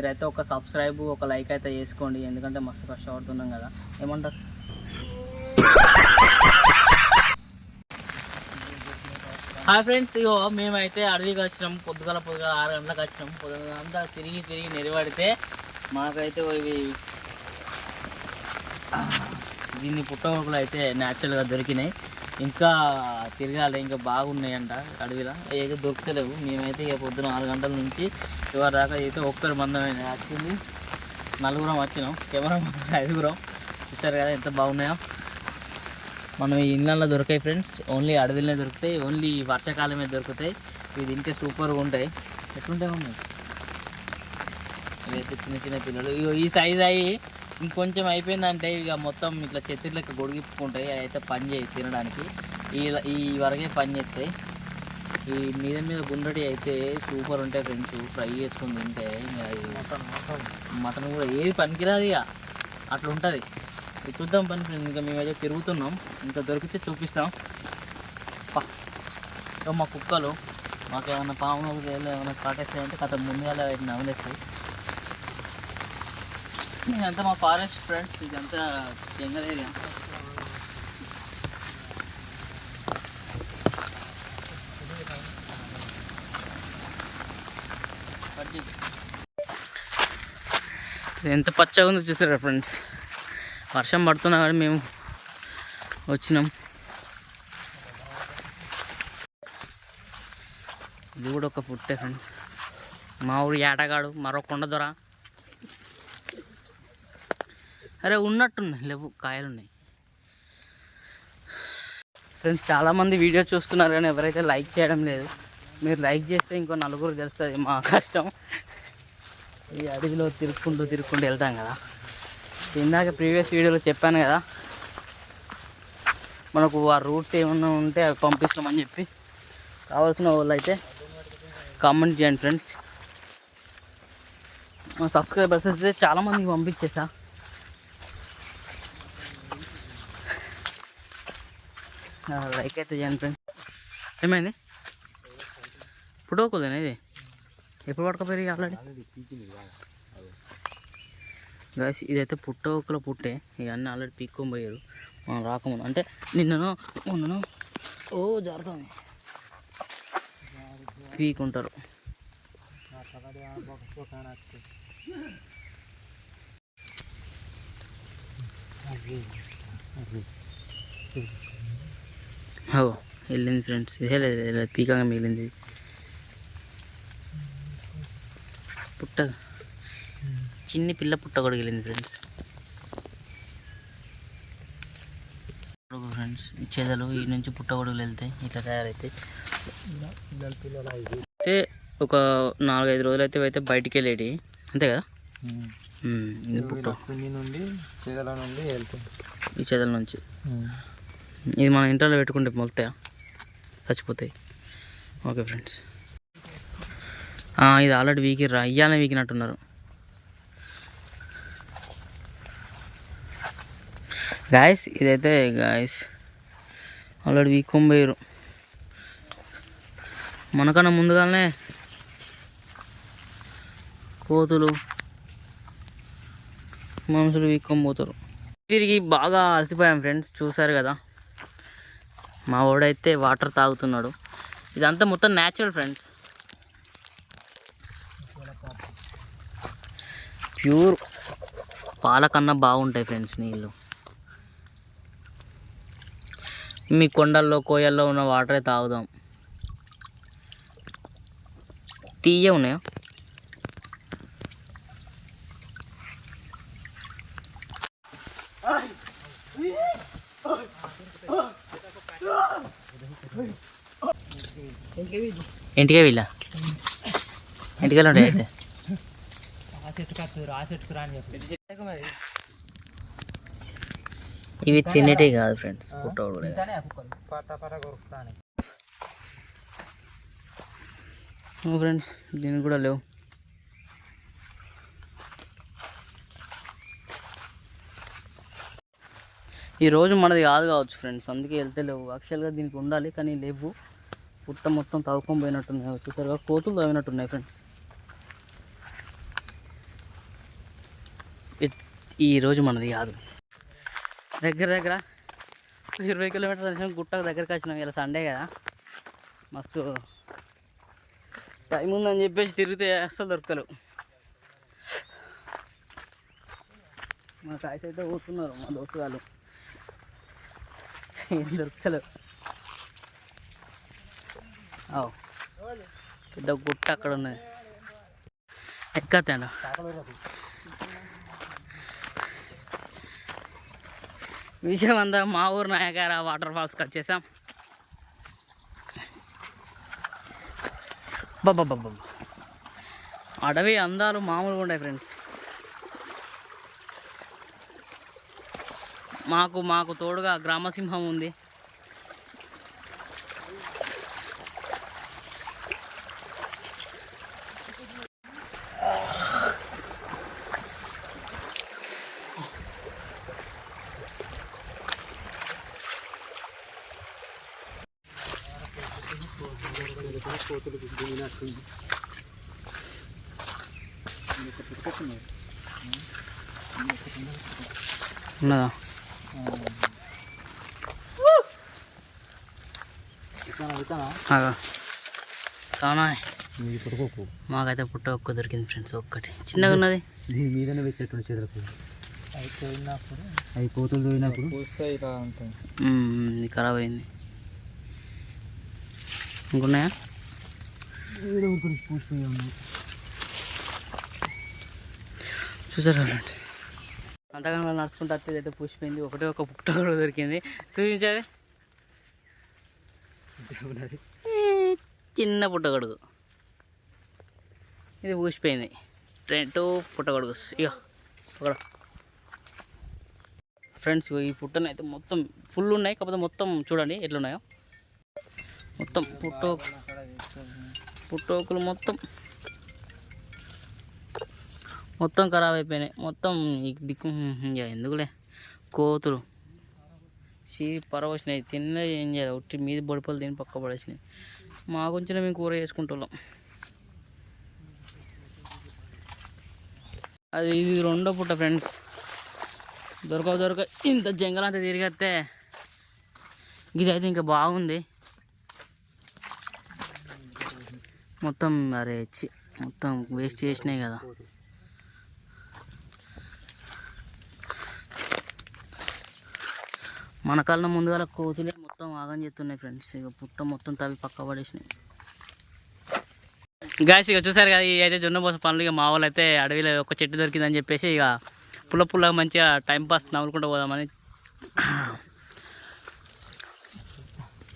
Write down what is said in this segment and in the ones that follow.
మీరైతే ఒక సబ్స్క్రైబ్ ఒక లైక్ అయితే చేసుకోండి ఎందుకంటే మస్తు కష్టపడుతున్నాం కదా. ఏమంటారు? హాయ్ ఫ్రెండ్స్ ఇగో మేమైతే అడవికి వచ్చినాం. పొద్దుగల పొద్దుగల ఆరు గంటలకు వచ్చినాం. పొద్దుగల అంతా తిరిగి తిరిగి నిలబడితే మాకైతే ఇవి దీన్ని పుట్టగొడుకులు అయితే న్యాచురల్గా దొరికినాయి. ఇంకా తిరగాలి ఇంకా బాగున్నాయంట అడవిలో. ఏదో దొరకలేవు మేమైతే ఇక పొద్దున ఆరు గంటల నుంచి ఇవాళ దాకా అయితే ఒక్కరి మందమైన వచ్చింది నలుగురం వచ్చినాం. కెమెరా ఐదుగురం. చూసారు కదా ఎంత బాగున్నాయో. మనం ఈ ఇండ్లలో దొరికాయి ఫ్రెండ్స్. ఓన్లీ అడవిలోనే దొరుకుతాయి. ఓన్లీ వర్షాకాలమే దొరుకుతాయి. ఇవి తింటే సూపర్గా ఉంటాయి. ఎట్లుంటాయి మమ్మీ ఇవైతే చిన్న చిన్న పిల్లలు. ఇగో ఈ సైజ్ అయ్యి ఇంకొంచెం అయిపోయిందంటే ఇక మొత్తం ఇట్లా చెత్త లెక్క గొడిగిప్పుకుంటాయి. అవి అయితే పని చేయి తినడానికి. ఈ ఈ వరకే పని చేస్తాయి. ఈ మీద మీద గుండ్రటి అయితే సూపర్ ఉంటాయి ఫ్రెండ్స్. ఫ్రై చేసుకొని తింటే అది మటన్ కూడా ఏది పనికిరాదు ఇక. అట్లా ఉంటుంది చూద్దాం పని ఫ్రెండ్స్. ఇంకా మేమైతే తిరుగుతున్నాం. ఇంకా దొరికితే చూపిస్తాం. మా కుక్కలు. మాకు ఏమైనా పాములు ఏమైనా కాటేస్తాయంటే కథ ముందుగా వాటిని నవలేస్తాయి ఇదంతా మా ఫారెస్ట్ ఫ్రెండ్స్. ఇదంతా జంగల్ ఏరియా. ఎంత పచ్చగా ఉందో చూసారా ఫ్రెండ్స్? వర్షం పడుతున్నా కానీ మేము వచ్చినాం. ఇది కూడా ఒక పుట్టే ఫ్రెండ్స్. మా ఊరు ఏటగాడు మరో కొండ దొర. అరే ఉన్నట్టున్నాయి. లేవు కాయలు ఉన్నాయి ఫ్రెండ్స్ చాలామంది వీడియో చూస్తున్నారు కానీ ఎవరైతే లైక్ చేయడం లేదు మీరు లైక్ చేస్తే ఇంకో నలుగురు తెలుస్తుంది మా కష్టం. ఈ అడవిలో తిరుక్కుంటూ తిరుక్కుంటూ వెళ్తాం కదా. ఇందాక ప్రీవియస్ వీడియోలో చెప్పాను కదా. మనకు ఆ రూట్స్ ఏమన్నా ఉంటే అవి పంపిస్తామని చెప్పి. కావాల్సిన వాళ్ళు అయితే కామెంట్ చేయండి ఫ్రెండ్స్ మా సబ్స్క్రైబర్స్ అయితే చాలామందికి పంపించేసా. లైక్ అయితే చేయండి ఫ్రెండ్స్ ఏమైంది? పుట్టుకోకూడదేనా ఇది? ఎప్పుడు పట్టుకపోయి ఆల్రెడీ. గాయస్ ఇదైతే పుట్టోకల పుట్టే. ఇవన్నీ ఆల్రెడీ పీక్కొని పోయారు. మనం రాకముందు. అంటే నిన్నను మొన్నను ఓ జరుగుతుంది పీకుంటారు. వెళ్ళింది ఫ్రెండ్స్ ఇదే లేదు పీకంగా మిగిలింది. పుట్ట. చిన్ని పిల్ల పుట్ట కూడా వెళ్ళింది ఫ్రెండ్స్ ఫ్రెండ్స్ చెదలు ఈ నుంచి పుట్టగొడుగులు వెళ్తాయి ఇట్లా తయారైతాయి. అయితే ఒక నాలుగైదు రోజులు అయితే అయితే బయటికి వెళ్ళేటి అంతే కదా? పుట్ట. నుండి చేదల నుండి వెళ్తుంది ఈ చెదల నుంచి. ఇది మనం ఇంటర్లో పెట్టుకుంటే మొలుతాయా? చచ్చిపోతాయి. ఓకే ఫ్రెండ్స్ ఇది ఆల్రెడీ వీకిర్రా. ఇయ్యాలనే వీకినట్టున్నారు. గాయస్ ఇదైతే గాయస్ ఆల్రెడీ వీక్కొని పోయారు మనకన్నా ముందుగానే కోతులు మనుషులు వీక్కొని పోతారు తిరిగి బాగా అలసిపోయాం ఫ్రెండ్స్ చూసారు కదా. మా వాడైతే వాటర్ తాగుతున్నాడు. ఇదంతా మొత్తం న్యాచురల్ ఫ్రెండ్స్ ప్యూర్ పాల కన్నా బాగుంటాయి ఫ్రెండ్స్ నీళ్ళు. మీ కొండల్లో కోయల్లో ఉన్న వాటరే తాగుదాం. తీయ ఉన్నాయా? ఇంటికే వీళ్ళ ఇంటికి ఉంటాయి అయితే. ఆ చెట్టుకు రాని చెప్పి. ఇవి తినేటే కాదు. ఫ్రెండ్స్ పుట్టోడు ఫ్రెండ్స్ దీనికి కూడా లేవు. ఈ రోజు మనది కాదు కావచ్చు ఫ్రెండ్స్ అందుకే వెళ్తే లేవు. యాక్చువల్గా దీనికి ఉండాలి కానీ లేవు. పుట్ట మొత్తం తవ్వుకొని పోయినట్టున్నాయి చూసారుగా కోతులు తవ్వినట్టున్నాయి ఫ్రెండ్స్ ఈరోజు మనది కాదు. దగ్గర దగ్గర ఇరవై కిలోమీటర్ల నుంచి గుట్టకు దగ్గరికి వచ్చినాం. ఇలా సండే కదా. మస్తు టైం ఉందని చెప్పేసి తిరిగితే అస్సలు దొరకలేవు. మా కాయస్ అయితే పోతున్నారు మా దోస్తు వాళ్ళు. ఏం దొరకలేవు. అవు పెద్ద గుట్ట అక్కడ ఉన్నది. ఎక్కతాను? విషయం మా ఊరు నాయగార వాటర్ ఫాల్స్కి వచ్చేసాం బాబా అడవి అందాలు మామూలుగా ఉన్నాయి ఫ్రెండ్స్ మాకు మాకు తోడుగా గ్రామసింహం ఉంది. ఉన్నదా? ఆగా. అవునా మాకైతే పుట్ట ఒక్క దొరికింది ఫ్రెండ్స్ ఒక్కటి. చిన్నగా ఉన్నది? దీని మీదనే పెట్టేటువంటి చేతులకు. అయిపోయినప్పుడు? అవి కోతులు ఇలా మ్మ్, ఇది ఖరాబ్ అయింది. ఇంకున్నాయా? పూసిపోయి ఉన్నాయి చూసారా ఫ్రెండ్స్? అంతగా నడుచుకుంటూ వస్తే అయితే పూసిపోయింది. ఒకటే ఒక పుట్ట కూడా దొరికింది. చూపించేది ఈ చిన్న పుట్టగొడుగు. ఇది పూసిపోయింది. రెండు పుట్టగొడుగు ఇక ఫ్రెండ్స్ ఈ పుట్టను అయితే మొత్తం ఫుల్ ఉన్నాయి. కాకపోతే మొత్తం చూడండి ఎట్లున్నాయో. మొత్తం పుట్టో పుట్టోకులు మొత్తం. మొత్తం ఖరాబ్ అయిపోయినాయి. మొత్తం దిక్కు ఎందుకులే? కోతులు. చీరి పరవచ్చినాయి తిన్న ఏం చేయాలి? ఉట్టి మీద బొడిపలు తిని పక్క పడేసినాయి. మా కొంచెం మేము కూర చేసుకుంటున్నాం అది ఇది రెండో పుట్ట ఫ్రెండ్స్. దొరక దొరక ఇంత జంగల్ అంతా తిరిగేస్తే ఇది అయితే ఇంకా బాగుంది. మొత్తం అరే మొత్తం వేస్ట్ చేసినాయి కదా. మన కళ్ళ ముందుగా కోతులే మొత్తం ఆగం చేస్తున్నాయి ఫ్రెండ్స్ ఇక పుట్ట మొత్తం తవ్వి పక్క పడేసినాయి. గ్యాస్ ఇక చూసారు కదా అయితే జొన్న పోస పనులు. ఇక మా వాళ్ళు అయితే అడవిలో ఒక చెట్టు దొరికిందని చెప్పేసి ఇక పుల్ల పుల్ల మంచిగా టైం పాస్ నవ్వుకుంటూ పోదామని.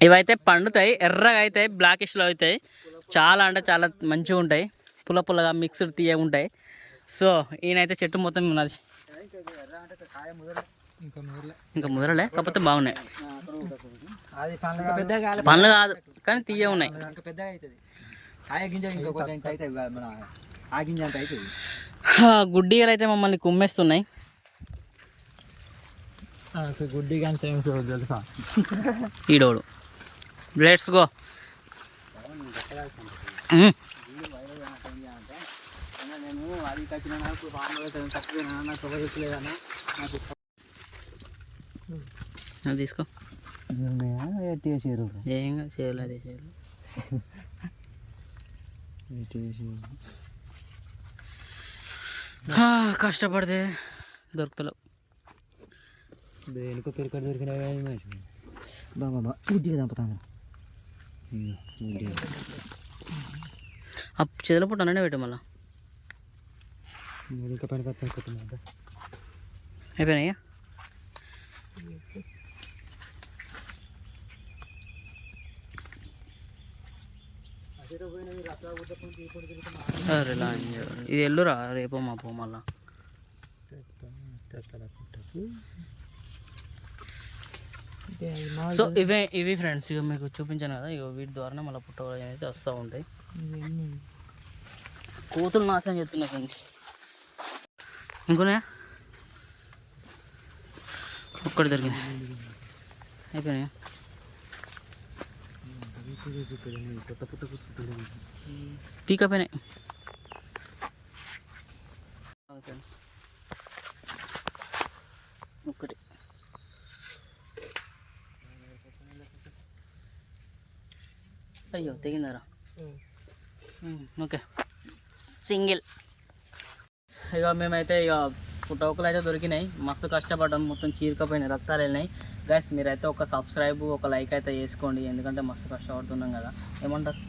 ఇవైతే పండుతాయి ఎర్రగా అవుతాయి బ్లాకిష్లో అవుతాయి. చాలా అంటే చాలా మంచిగా ఉంటాయి. పుల్ల పుల్లగా మిక్స్డ్ తీయగా ఉంటాయి. సో ఈయనైతే చెట్టు మొత్తం నడిచి ఇంకా ముదరలే కాకపోతే బాగున్నాయి. పండ్లు కాదు కానీ తీయ ఉన్నాయి. గుడ్డిగలు అయితే మమ్మల్ని కుమ్మేస్తున్నాయి. తెలుసా? ఈడోడు. లెట్స్ గో నేను అది తగ్గిన నాకు బాగా తక్కువ నాకు నాకు అది తీసుకో ఎట్టి చేరు ఏం కాదు, చేయలేదు చేయలేదు కష్టపడితే దొరుకుతలేవు. దేనికో పెరికడ దొరికినా బాబా బా గుడ్డిగా చంపుతాను ఆ చెదల పుట్ట అనే పెట్టు మళ్ళా. ఇంకా పని అయిపోయినాయా? ఇది ఎల్లురా? రేపో మా పో మళ్ళా సో ఇవే ఇవి ఫ్రెండ్స్ ఇక మీకు చూపించాను కదా ఇక వీటి ద్వారా మళ్ళీ పుట్టగొడుగు అయితే వస్తూ ఉంటాయి కోతులు నాశనం చేస్తున్నాయి ఫ్రెండ్స్ ఇంకొనే? ఒక్కటి దొరికింది. అయిపోయినాయా? కొత్త పుట్ట కూర్చుంటుంది పీకప్ అయినాయి ఫ్రెండ్స్ అయ్యో తెగిందరా ఓకే సింగిల్ ఇక మేమైతే ఇక టోకులు అయితే దొరికినాయి మస్తు కష్టపడ్డాం మొత్తం చీరకపోయినాయి రక్తాలు వెళ్ళినాయి గైస్ మీరైతే ఒక సబ్స్క్రైబ్ ఒక లైక్ అయితే చేసుకోండి ఎందుకంటే మస్తు కష్టపడుతున్నాం కదా ఏమంటారు